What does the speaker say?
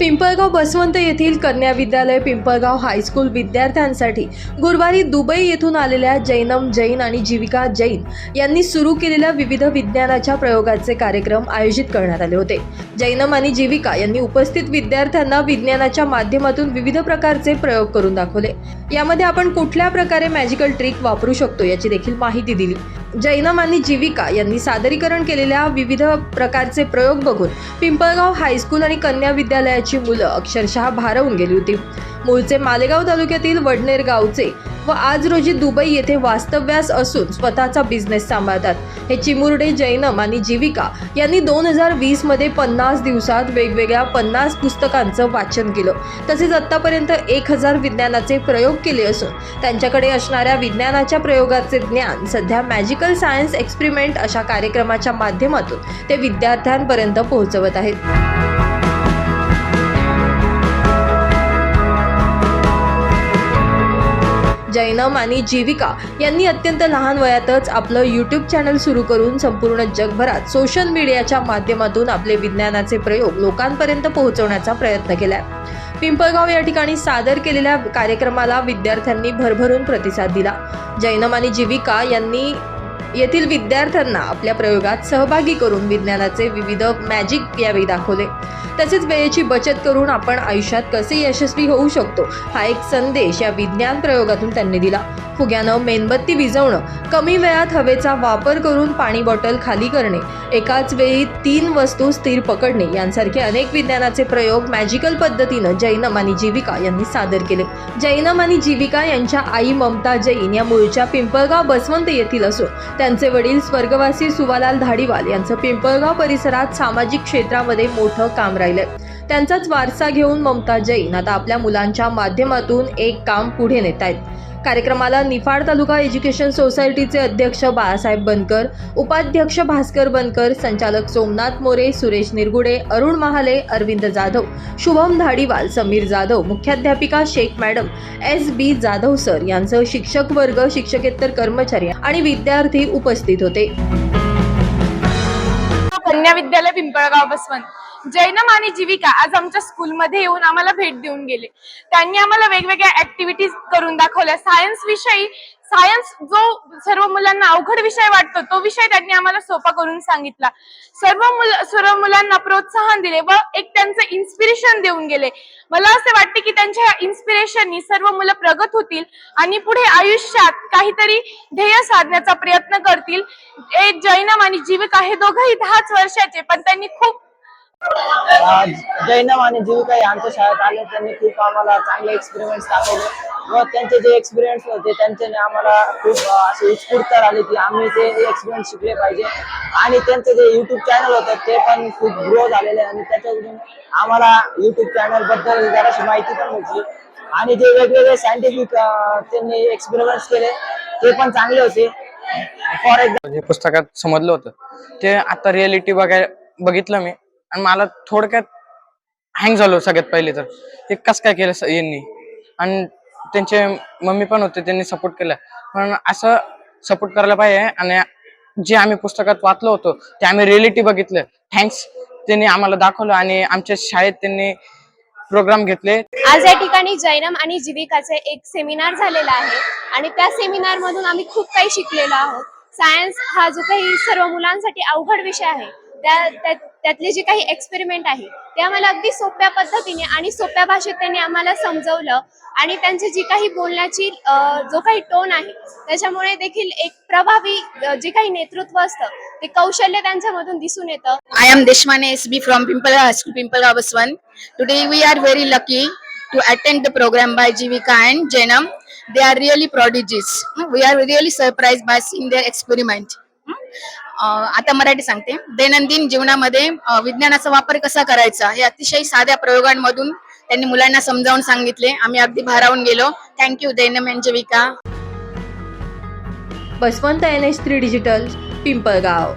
पिंपळगाव बसवंत येथील कन्या विद्यालय पिंपळगाव हायस्कूल विद्यार्थ्यांसाठी गुरुवारी दुबई येथून आलेल्या जैनम जैन आणि जीविका जैन यांनी सुरू केलेल्या विविध विज्ञानाच्या प्रयोगाचे कार्यक्रम आयोजित करण्यात आले होते. जैनम आणि जीविका यांनी उपस्थित विद्यार्थ्यांना विज्ञानाच्या माध्यमातून विविध प्रकारचे प्रयोग करून दाखवले. यामध्ये आपण कुठल्या प्रकारे मॅजिकल ट्रिक वापरू शकतो याची देखील माहिती दिली. जैनम आणि जीविका यांनी सादरीकरण केलेल्या विविध प्रकारचे प्रयोग बघून पिंपळगाव हायस्कूल आणि कन्या विद्यालयाची मुलं अक्षरशः भारवून गेली होती. मूळचे मालेगाव तालुक्यातील वडनेर गावचे व आज रोजी दुबई येथे वास्तव्यास असून स्वतःचा बिझनेस सांभाळतात. हे चिमुरडे जैनम आणि जीविका यांनी दोन हजार वीसमध्ये पन्नास दिवसात वेगवेगळ्या पन्नास पुस्तकांचं वाचन केलं. तसेच आत्तापर्यंत एक हजार विज्ञानाचे प्रयोग केले असून त्यांच्याकडे असणाऱ्या विज्ञानाच्या प्रयोगाचे ज्ञान सध्या मॅजिकल सायन्स एक्सपेरिमेंट अशा कार्यक्रमाच्या माध्यमातून ते विद्यार्थ्यांपर्यंत पोहोचवत आहेत. जैनम आणि जीविका यांनी अत्यंत लहान वयातच आपलं यूट्यूब चॅनल सुरू करून संपूर्ण जगभरात सोशल मीडियाच्या माध्यमातून आपले विज्ञानाचे प्रयोग लोकांपर्यंत पोहोचवण्याचा प्रयत्न केलाय. पिंपळगाव या ठिकाणी सादर केलेल्या कार्यक्रमाला विद्यार्थ्यांनी भरभरून प्रतिसाद दिला. जैनम आणि जीविका यांनी येथील विद्यार्थ्यांना आपल्या प्रयोगात सहभागी करून विज्ञानाचे विविध मॅजिक यावेळी दाखवले. तसेच वेळेची बचत करून आपण आयुष्यात कसे यशस्वी होऊ शकतो हा एक संदेश या विज्ञान प्रयोगातून त्यांनी दिला. फुग्यानं मेणबत्ती विझवणं कमी वेळात हवेचा वापर करून पाणी बॉटल खाली करणे एकाच वेळी तीन वस्तू स्थिर पकडणे यांसारखे अनेक विज्ञानाचे प्रयोग मॅजिकल पद्धतीनं जैनम आणि जीविका यांनी सादर केले. जैनम आणि जीविका यांच्या आई ममता जैन या मूळच्या पिंपळगाव बसवंत येथील असून त्यांचे वडील स्वर्गवासी सुवालाल धाडीवाल यांचं पिंपळगाव परिसरात सामाजिक क्षेत्रामध्ये मोठं काम राहिलंय त्यांचाच वारसा घेऊन ममता जैन आता आपल्या मुलांच्या माध्यमातून एक काम पुढे नेत आहेत कार्यक्रमाला निफाड तालुका एज्युकेशन सोसायटीचे अध्यक्ष बाळासाहेब बनकर उपाध्यक्ष भास्कर बनकर संचालक सोमनाथ मोरे सुरेश निरगुडे अरुण महाले अरविंद जाधव शुभम धाडीवाल समीर जाधव मुख्याध्यापिका Shaikh madam S B Jadhav sir यांसह शिक्षक वर्ग शिक्षकेतर कर्मचारी आणि विद्यार्थी उपस्थित होते. कन्या विद्यालय पिंपळगाव बसवंत. जैनम आणि जीविका आज आमच्या स्कूलमध्ये येऊन आम्हाला भेट देऊन गेले. त्यांनी आम्हाला वेगवेगळ्या ऍक्टिव्हिटीज करून दाखवल्या. सायन्स विषयी सायन्स जो सर्व मुलांना अवघड विषय वाटतो तो विषय त्यांनी आम्हाला सोपा करून सांगितला. सर्व मुल सर्व मुलांना प्रोत्साहन दिले व एक त्यांचं इन्स्पिरेशन देऊन गेले. मला असे वाटते की त्यांच्या इन्स्पिरेशननी सर्व मुलं प्रगत होतील आणि पुढे आयुष्यात काहीतरी ध्येय साधण्याचा प्रयत्न करतील. एक जैनम आणि जीविका हे दोघंही दहाच वर्षाचे पण त्यांनी खूप जैनम आणि जीविका हे आमच्या शाळेत आले. त्यांनी खूप आम्हाला चांगले एक्सपेरिमेंट दाखवले व त्यांचे जे एक्सपिरियन्स होते त्यांच्याने आम्हाला खूप अं, अशी उत्स्फूर्तता आली की आम्ही ते एक्सपिरियन्स शिकले पाहिजे. आणि त्यांचं जे युट्यूब चॅनल होतं ते पण खूप ग्रो झालेले आणि त्याच्याकडून आम्हाला युट्यूब चॅनलबद्दल जराशी माहिती पण भेटली. आणि जे वेगवेगळे सायंटिफिक त्यांनी एक्सपेरिमेंट्स केले ते पण चांगले होते. फॉर एक्झाम्पल हे पुस्तकात समजलं होतं ते आता रिअलिटी बघाय बघितलं मी. आणि मला थोडक्यात हँग झालो सगळ्यात पहिले तर. ते कसं काय केलं यांनी? आणि त्यांचे मम्मी पण होते त्यांनी सपोर्ट केला. पण असं सपोर्ट करायला पाहिजे आणि जे आम्ही पुस्तकात वाचलो होतो ते आम्ही रियालिटी बघितलं. थँक्स त्यांनी आम्हाला दाखवलं आणि आमच्या शाळेत त्यांनी प्रोग्राम घेतले. आज या ठिकाणी जैनम आणि जीविकाचे एक सेमिनार झालेला आहे. आणि त्या सेमिनार मधून आम्ही खूप काही शिकलेलो आहोत. सायन्स हा जो काही सर्व मुलांसाठी अवघड विषय आहे त्या- त्यातले जे काही एक्सपेरिमेंट आहे ते आम्हाला अगदी सोप्या पद्धतीने आणि सोप्या भाषेत त्यांनी आम्हाला समजवलं आणि त्यांची जी काही बोलण्याची जो काही टोन आहे त्याच्यामुळे देखील एक प्रभावी जे काही नेतृत्व असतं ते कौशल्य त्यांच्यामधून दिसून येतं. I am Deshmane S B from Pimpal high school Pimpal Gavsavan today we are very lucky to attend the programme by Jeevika and Jenam they are really prodigies we are really surprise by seen their experiment आता मराठी सांगते. दैनंदिन जीवनामध्ये विज्ञानाचा वापर कसा करायचा हे अतिशय साध्या प्रयोगांमधून त्यांनी मुलांना समजावून सांगितले. आम्ही अगदी भारावून गेलो. थँक्यू दैनम यांच्या Jeevika Baswant N H three digital Pimpalgaon.